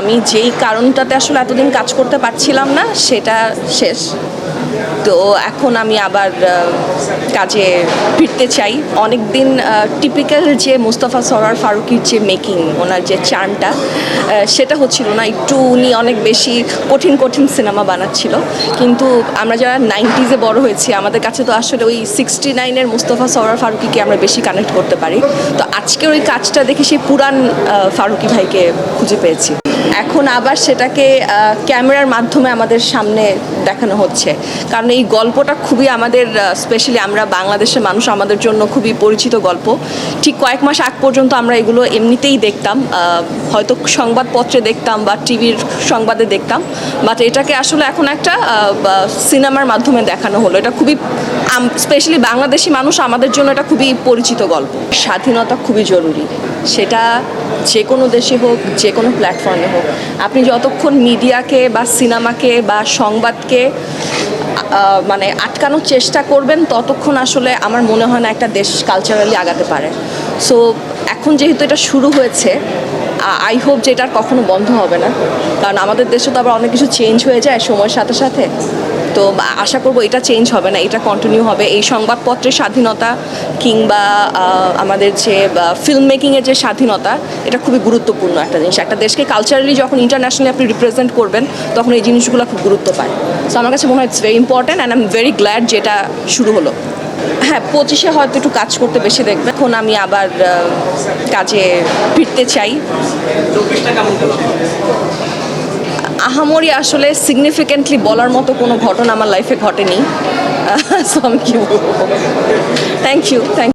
আমি যেই কারণটাতে আসলে এতদিন কাজ করতে পারছিলাম না, সেটা শেষ। তো এখন আমি আবার কাজে ফিরতে চাই। অনেক দিন টিপিক্যাল যে মুস্তফা সরার ফারুকির যে মেকিং ওনার যে চার্মটা সেটা হচ্ছিল না। একটু উনি অনেক বেশি কঠিন কঠিন সিনেমা বানাচ্ছিল। কিন্তু আমরা যারা নাইনটিজে বড় হয়েছি, আমাদের কাছে তো আসলে ওই সিক্সটি নাইনের মুস্তফা সরার ফারুকিকে আমরা বেশি কানেক্ট করতে পারি। তো আজকের ওই কাজটা দেখে সেই পুরান ফারুকি ভাইকে খুঁজে পেয়েছি। এখন আবার সেটাকে ক্যামেরার মাধ্যমে আমাদের সামনে দেখানো হচ্ছে। কারণ এই গল্পটা খুবই আমাদের স্পেশালি আমরা বাংলাদেশের মানুষ, আমাদের জন্য খুবই পরিচিত গল্প। ঠিক কয়েক মাস আগ পর্যন্ত আমরা এগুলো এমনিতেই দেখতাম হয়তো সংবাদপত্রে দেখতাম বা টিভির সংবাদে দেখতাম। বাট এটাকে আসলে এখন একটা সিনেমার মাধ্যমে দেখানো হলো। এটা খুবই স্পেশালি বাংলাদেশি মানুষ, আমাদের জন্য এটা খুবই পরিচিত গল্প। স্বাধীনতা খুবই জরুরি। সেটা যে কোনো দেশে হোক, যে কোনো প্ল্যাটফর্মে হোক, আপনি যতক্ষণ মিডিয়াকে বা সিনেমাকে বা সংবাদকে মানে আটকানোর চেষ্টা করবেন, ততক্ষণ আসলে আমার মনে হয় না একটা দেশ কালচারালি আগাতে পারে। সো এখন যেহেতু এটা শুরু হয়েছে আই হোপ যে এটা কখনো বন্ধ হবে না। কারণ আমাদের দেশে তো আবার অনেক কিছু চেঞ্জ হয়ে যায় সময়ের সাথে সাথে। তো আশা করব এটা চেঞ্জ হবে না, এটা কন্টিনিউ হবে। এই সংবাদপত্রের স্বাধীনতা কিংবা আমাদের যে ফিল্ম মেকিংয়ের যে স্বাধীনতা, এটা খুবই গুরুত্বপূর্ণ একটা জিনিস। একটা দেশকে কালচারালি যখন ইন্টারন্যাশনালি আপনি রিপ্রেজেন্ট করবেন, তখন এই জিনিসগুলো খুব গুরুত্ব পায়। সো আমার কাছে মনে হয় it's very important and I am very glad যেটা শুরু হলো। হ্যাঁ পঁচিশে হয়তো একটু কাজ করতে বেশি দেখবে। এখন আমি আবার কাজে ফিরতে চাই। আহামরি আসলে সিগনিফিকেন্টলি বলার মতো কোনো ঘটনা আমার লাইফে ঘটেনি। So you thank you thank